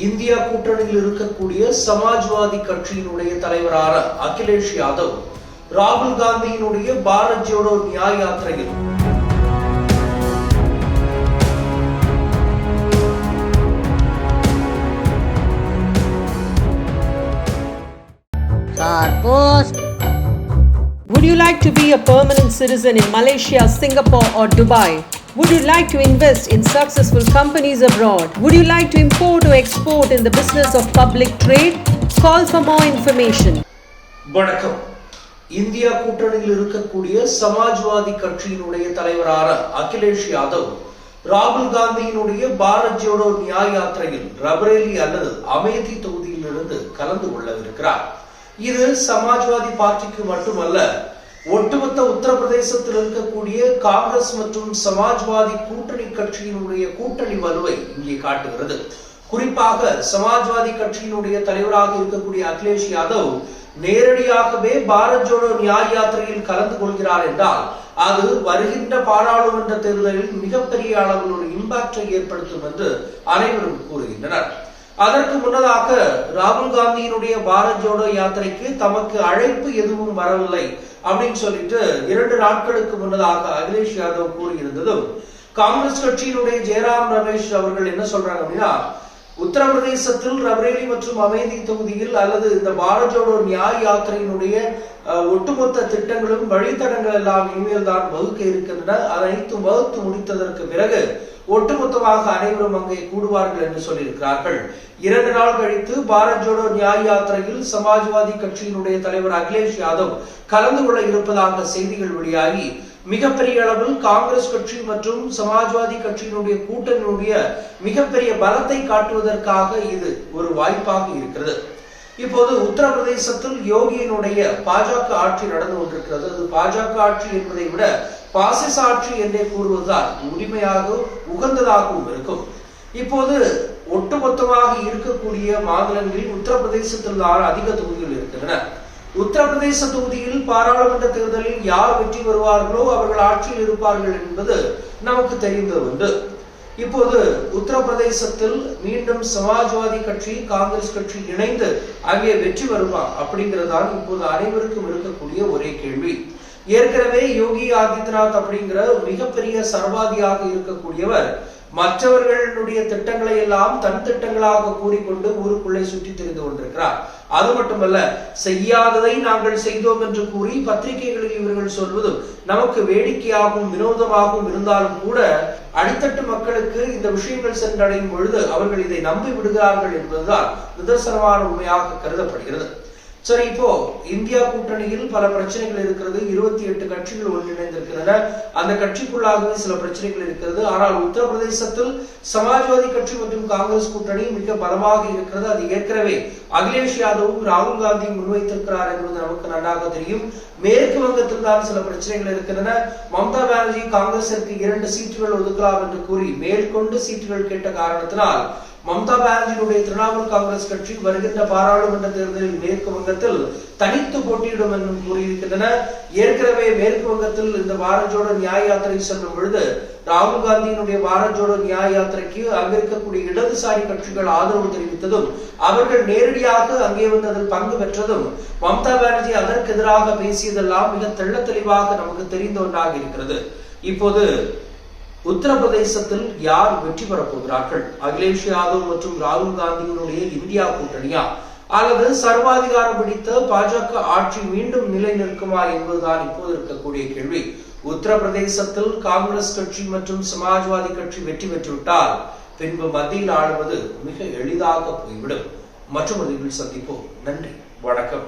India கூட்டணியில் இருக்கக்கூடிய சமாஜ்வாதி கட்சியினுடைய தலைவரான அகிலேஷ் யாதவ் ராகுல் காந்தியினுடைய பாரத் ஜோடோ நியாய யாத்திரையில் Would you like to be a permanent citizen in Malaysia, Singapore, or Dubai? Would you like to invest in successful companies abroad? Would you like to import or export in the business of public trade? Call for more information. வணக்கம் India கூட்டணியில் இருக்கக்கூடிய சமாஜ்வாதி கட்சியினுடைய தலைவரான அகிலேஷ் யாதவ் ராகுல் காந்தியினுடைய பாரத் ஜோடோ நியாய யாத்திரையில் ரபரேலி அல்லது அமேதி தொகுதியிலிருந்து கலந்து கொள்ளவிருக்கிறார் இது சமாஜ்வாதி பார்ட்டிக்கு மட்டுமல்ல ஒட்டுமொத்த உத்தரப்பிரதேசத்தில் இருக்கக்கூடிய காங்கிரஸ் மற்றும் சமாஜ்வாதி கூட்டணி கட்சியினுடைய கூட்டணி வலுவை இங்கே காட்டுகிறது. குறிப்பாக சமாஜ்வாதி கட்சியினுடைய தலைவராக இருக்கக்கூடிய அகிலேஷ் யாதவ் நேரடியாகவே பாரத் ஜோடோ நியாய் யாத்திரையில் கலந்து கொள்கிறார் என்றால் அது வருகின்ற பாராளுமன்ற தேர்தலில் மிகப்பெரிய அளவில் ஒரு இம்பாக்டை ஏற்படுத்தும் என்று அனைவரும் கூறுகின்றனர். அதற்கு முன்னதாக ராகுல் காந்தியினுடைய பாரத் ஜோடோ யாத்திரைக்கு தமக்கு அழைப்பு எதுவும் வரவில்லை அப்படின்னு சொல்லிட்டு இரண்டு நாட்களுக்கு முன்னதாக அகிலேஷ் யாதவ் கூறியிருந்ததும் காங்கிரஸ் கட்சியினுடைய ஜெயராம் ரமேஷ் அவர்கள் என்ன சொல்றாங்க அப்படின்னா உத்தரப்பிரதேசத்தில் ரபரேலி மற்றும் அமேதி தொகுதியில் அல்லது இந்த பாரத் ஜோடோ நியாய் யாத்திரையினுடைய அஹ், ஒட்டுமொத்த திட்டங்களும் வழித்தடங்கள் எல்லாம் இனிமேல் தான் வகுக்க இருக்கின்றன. அனைத்தும் வகுத்து முடித்ததற்கு பிறகு ஒட்டுமொத்தமாக அனைவரும் அங்கே கூடுவார்கள் என்று சொல்லியிருக்கிறார்கள். இரண்டு நாள் கழித்து பாரத் ஜோடோ நியாய யாத்திரையில் சமாஜ்வாதி கட்சியினுடைய தலைவர் அகிலேஷ் யாதவ் கலந்து கொள்ள இருப்பதாக செய்திகள் வெளியாகி மிகப்பெரிய அளவில் காங்கிரஸ் கட்சி மற்றும் சமாஜ்வாதி கட்சியினுடைய கூட்டணியுடைய மிகப்பெரிய பலத்தை காட்டுவதற்காக இது ஒரு வாய்ப்பாக இருக்கிறது. இப்போது உத்தரப்பிரதேசத்தில் யோகியினுடைய பாஜக ஆட்சி நடந்து கொண்டிருக்கிறது. அது பாஜக ஆட்சி என்பதை விட பாசிச ஆட்சி என்றே கூறுவதுதான் உரிமையாக உகந்ததாகவும் இருக்கும். இப்போது ஒட்டுமொத்தமாக இருக்கக்கூடிய மாநிலங்களில் உத்தரப்பிரதேசத்தில் தான் அதிக தொகுதிகள் இருக்கின்றன. உத்தரப்பிரதேச தொகுதியில் பாராளுமன்ற தேர்தலில் யார் வெற்றி பெறுவார்களோ அவர்கள் ஆட்சியில் இருப்பார்கள் என்பது நமக்கு தெரிந்த ஒன்று இப்போது உத்தரப்பிரதேசத்தில் மீண்டும் சமாஜ்வாதி கட்சி காங்கிரஸ் கட்சி இணைந்து அங்கே வெற்றி வருமா அப்படிங்கிறதான் இப்போது அனைவருக்கும் இருக்கக்கூடிய ஒரே கேள்வி. ஏற்கனவே யோகி ஆதித்யநாத் அப்படிங்கிற மிகப்பெரிய சர்வாதியாக இருக்கக்கூடியவர் மற்றவர்களுடைய திட்டங்களை எல்லாம் தன் திட்டங்களாக கூறிக்கொண்டு ஊருக்குள்ளே சுற்றி தெரிந்து கொண்டிருக்கிறார். அது மட்டுமல்ல செய்யாததை நாங்கள் செய்தோம் என்று கூறி பத்திரிகைகளில் இவர்கள் சொல்வதும் நமக்கு வேடிக்கையாகவும் வினோதமாகவும் இருந்தாலும் கூட அடித்தட்டு மக்களுக்கு இந்த விஷயங்கள் சென்றடையும் பொழுது அவர்கள் இதை நம்பி விடுகிறார்கள் என்பதுதான் நிதர்சனமான உண்மையாக கருதப்படுகிறது. சரி இப்போ இந்தியா கூட்டணியில் பல பிரச்சனைகள் இருக்கிறது. இருபத்தி எட்டு கட்சிகள் ஒன்றிணைந்திருக்கின்றன. அந்த கட்சிக்குள்ளாகவே சில பிரச்சனைகள் இருக்கிறது. ஆனால் உத்தரப்பிரதேசத்தில் சமாஜ்வாதி கட்சி மற்றும் காங்கிரஸ் கூட்டணி மிக பலமாக இருக்கிறது. அது ஏற்கனவே அகிலேஷ் யாதவும் ராகுல் காந்தியும் முன்வைத்திருக்கிறார் என்பது நமக்கு நன்றாக தெரியும். மேற்கு வங்கத்திற்கான சில பிரச்சனைகள் இருக்கின்றன. மம்தா பானர்ஜி காங்கிரசிற்கு இரண்டு சீட்டுகள் ஒதுக்கலாம் என்று கூறி மேற்கொண்டு சீட்டுகள் கேட்ட காரணத்தினால் மம்தா பானர்ஜியினுடைய திரிணாமுல் காங்கிரஸ் கட்சி வருகின்ற பாராளுமன்ற தேர்தலில் மேற்கு வங்கத்தில் தனித்து போட்டியிடும் என்றும் கூறியிருக்கின்றன. ஏற்கனவே மேற்கு வங்கத்தில் இந்த பாரத் நியாய யாத்திரை செல்லும் பொழுது ராகுல் காந்தியினுடைய பாரத் ஜோடோ நியாய யாத்திரைக்கு அங்க இருக்கக்கூடிய இடதுசாரி கட்சிகள் ஆதரவு தெரிவித்ததும் அவர்கள் நேரடியாக அங்கே வந்து அதில் பங்கு பெற்றதும் மம்தா பானர்ஜி அதற்கு எதிராக பேசியதெல்லாம் மிக தெள்ள தெளிவாக நமக்கு தெரிந்த ஒன்றாக இருக்கிறது. இப்போது உத்தரப்பிரதேசத்தில் யார் வெற்றி பெறப் போகிறார்கள்? அகிலேஷ் யாதவ் மற்றும் ராகுல் காந்தியினுடைய இந்தியா கூட்டணியா? அல்லது சர்வாதிகாரம் பிடித்த பாஜக ஆட்சி மீண்டும் நிலை நிற்குமா என்பதுதான் இப்போது இருக்கக்கூடிய கேள்வி. உத்தரப்பிரதேசத்தில் காங்கிரஸ் கட்சி மற்றும் சமாஜ்வாதி கட்சி வெற்றி பெற்றுவிட்டால் பின்பு மத்தியில் ஆளுவது மிக எளிதாக போய்விடும். மற்றும் சந்திப்போம். நன்றி. வணக்கம்.